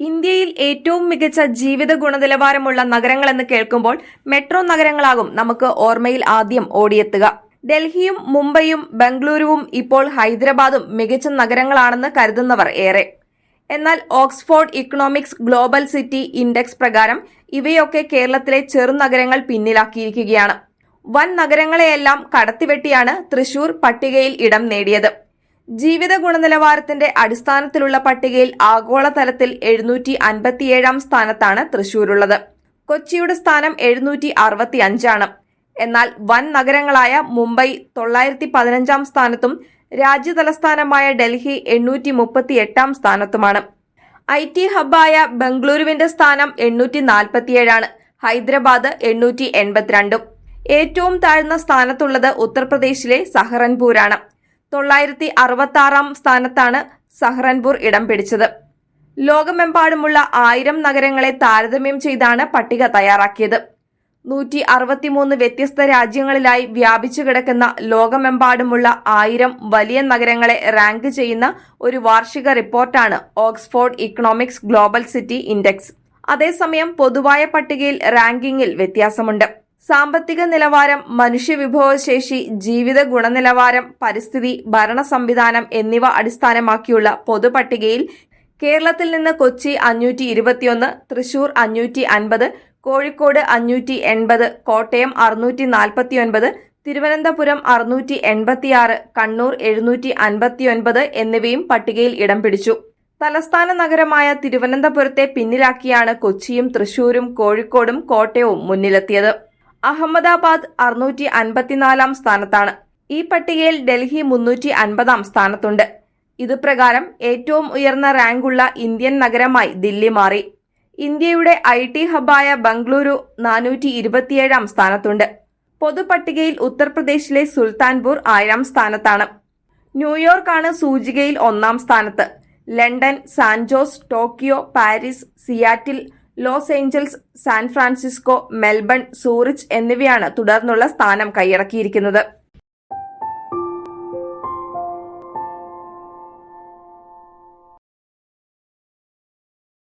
ഇന്ത്യയിൽ ഏറ്റവും മികച്ച ജീവിത ഗുണനിലവാരമുള്ള നഗരങ്ങളെന്ന് കേൾക്കുമ്പോൾ മെട്രോ നഗരങ്ങളാകും നമുക്ക് ഓർമ്മയിൽ ആദ്യം ഓടിയെത്തുക. ഡൽഹിയും മുംബൈയും ബംഗളൂരുവും ഇപ്പോൾ ഹൈദരാബാദും മികച്ച നഗരങ്ങളാണെന്ന് കരുതുന്നവർ ഏറെ. എന്നാൽ Oxford Economics global city index പ്രകാരം ഇവയൊക്കെ കേരളത്തിലെ ചെറുനഗരങ്ങൾ പിന്നിലാക്കിയിരിക്കുകയാണ്. വൻ നഗരങ്ങളെയെല്ലാം കടത്തിവെട്ടിയാണ് തൃശൂർ പട്ടികയിൽ ഇടം നേടിയത്. ജീവിത ഗുണനിലവാരത്തിന്റെ അടിസ്ഥാനത്തിലുള്ള പട്ടികയിൽ ആഗോളതലത്തിൽ എഴുന്നൂറ്റി അൻപത്തിയേഴാം സ്ഥാനത്താണ് തൃശൂരുള്ളത്. കൊച്ചിയുടെ സ്ഥാനം എഴുന്നൂറ്റി അറുപത്തി അഞ്ചാണ് എന്നാൽ വൻ നഗരങ്ങളായ മുംബൈ തൊള്ളായിരത്തി പതിനഞ്ചാം സ്ഥാനത്തും രാജ്യതലസ്ഥാനമായ ഡൽഹി എണ്ണൂറ്റി മുപ്പത്തി എട്ടാം സ്ഥാനത്തുമാണ്. ഐ ടി ഹബ്ബായ ബംഗളൂരുവിന്റെ സ്ഥാനം എണ്ണൂറ്റി നാൽപ്പത്തിയേഴാണ് ഹൈദരാബാദ് എണ്ണൂറ്റി എൺപത്തിരണ്ടും ഏറ്റവും താഴ്ന്ന സ്ഥാനത്തുള്ളത് ഉത്തർപ്രദേശിലെ സഹറൻപൂരാണ്. തൊള്ളായിരത്തി അറുപത്തി ആറാം സ്ഥാനത്താണ് സഹ്റൻപൂർ ഇടം പിടിച്ചത്. ലോകമെമ്പാടുമുള്ള ആയിരം നഗരങ്ങളെ താരതമ്യം ചെയ്താണ് പട്ടിക തയ്യാറാക്കിയത്. നൂറ്റി അറുപത്തിമൂന്ന് വ്യത്യസ്ത രാജ്യങ്ങളിലായി വ്യാപിച്ചു കിടക്കുന്ന ലോകമെമ്പാടുമുള്ള ആയിരം വലിയ നഗരങ്ങളെ റാങ്ക് ചെയ്യുന്ന ഒരു വാർഷിക റിപ്പോർട്ടാണ് Oxford Economics global city index. അതേസമയം പൊതുവായ പട്ടികയിൽ റാങ്കിങ്ങിൽ വ്യത്യാസമുണ്ട്. സാമ്പത്തിക നിലവാരം മനുഷ്യവിഭവശേഷി ജീവിത ഗുണനിലവാരം പരിസ്ഥിതി ഭരണ സംവിധാനം എന്നിവ അടിസ്ഥാനമാക്കിയുള്ള പൊതുപട്ടികയിൽ കേരളത്തിൽ നിന്ന് കൊച്ചി അഞ്ഞൂറ്റി ഇരുപത്തിയൊന്ന് തൃശൂർ അഞ്ഞൂറ്റി അൻപത് കോഴിക്കോട് അഞ്ഞൂറ്റി എൺപത് കോട്ടയം അറുന്നൂറ്റി നാൽപ്പത്തിയൊൻപത് തിരുവനന്തപുരം അറുന്നൂറ്റി എൺപത്തിയാറ് കണ്ണൂർ എഴുന്നൂറ്റി അൻപത്തിയൊൻപത് എന്നിവയും പട്ടികയിൽ ഇടം പിടിച്ചു. തലസ്ഥാന നഗരമായ തിരുവനന്തപുരത്തെ പിന്നിലാക്കിയാണ് കൊച്ചിയും തൃശൂരും കോഴിക്കോടും കോട്ടയവും മുന്നിലെത്തിയത്. അഹമ്മദാബാദ് അറുന്നൂറ്റി അൻപത്തിനാലാം സ്ഥാനത്താണ്. ഈ പട്ടികയിൽ ഡൽഹി മുന്നൂറ്റി അൻപതാം സ്ഥാനത്തുണ്ട്. ഇതുപ്രകാരം ഏറ്റവും ഉയർന്ന റാങ്കുള്ള ഇന്ത്യൻ നഗരമായി ദില്ലി മാറി. ഇന്ത്യയുടെ ഐ ടി ഹബ്ബായ ബംഗളൂരു നാനൂറ്റി ഇരുപത്തിയേഴാം സ്ഥാനത്തുണ്ട്. പൊതുപട്ടികയിൽ ഉത്തർപ്രദേശിലെ സുൽത്താൻപൂർ ആറാം സ്ഥാനത്താണ്. ന്യൂയോർക്കാണ് സൂചികയിൽ ഒന്നാം സ്ഥാനത്ത്. London San Jose Tokyo Paris Seattle Los Angeles San Francisco Melbourne Zurich എന്നിവയാണ് തുടർന്നുള്ള സ്ഥാനം കൈയടക്കിയിരിക്കുന്നത്.